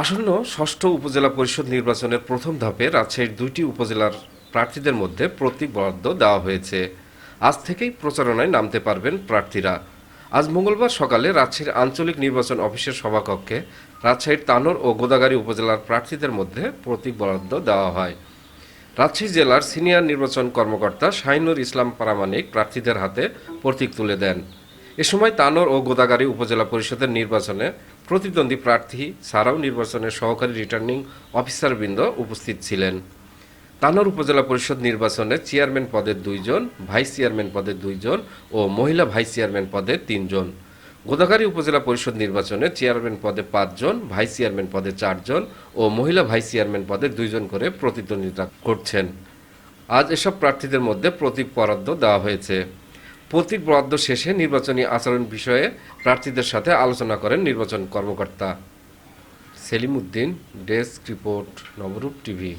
আসন্ন ষষ্ঠ উপজেলা পরিষদ নির্বাচনের প্রথম ধাপে রাজশাহীর দুইটি উপজেলার প্রার্থীদের মধ্যে প্রতীক বরাদ্দ দেওয়া হয়েছে। আজ থেকেই প্রচারণায় নামতে পারবেন প্রার্থীরা। আজ মঙ্গলবার সকালে রাজশাহীর আঞ্চলিক নির্বাচন অফিসের সভাকক্ষে রাজশাহীর তানোর ও গোদাগাড়ী উপজেলার প্রার্থীদের মধ্যে প্রতীক বরাদ্দ দেওয়া হয়। রাজশাহী জেলার সিনিয়র নির্বাচন কর্মকর্তা শাহিনুর ইসলাম পারামানিক প্রার্থীদের হাতে প্রতীক তুলে দেন। এ সময় তানোর ও গোদাগাড়ী উপজেলা পরিষদের নির্বাচনে প্রতিদ্বন্দ্বী প্রার্থী ছাড়াও নির্বাচনের সহকারী রিটার্নিং অফিসারবৃন্দ উপস্থিত ছিলেন। তানোর উপজেলা পরিষদ নির্বাচনে চেয়ারম্যান পদের দুইজন, ভাইস চেয়ারম্যান পদের দুইজন ও মহিলা ভাইস চেয়ারম্যান পদে তিনজন। গোদাগাড়ী উপজেলা পরিষদ নির্বাচনে চেয়ারম্যান পদে পাঁচজন, ভাইস চেয়ারম্যান পদে চারজন ও মহিলা ভাইস চেয়ারম্যান পদে দুইজন করে প্রতিদ্বন্দ্বিতা করছেন। আজ এসব প্রার্থীদের মধ্যে প্রতীক বরাদ্দ দেওয়া হয়েছে। প্রতীক বরাদ্দ শেষে নির্বাচনী আচরণ বিষয়ে প্রার্থীদের সাথে আলোচনা করেন নির্বাচন কর্মকর্তা। Selim Uddin desk report Nabarup TV.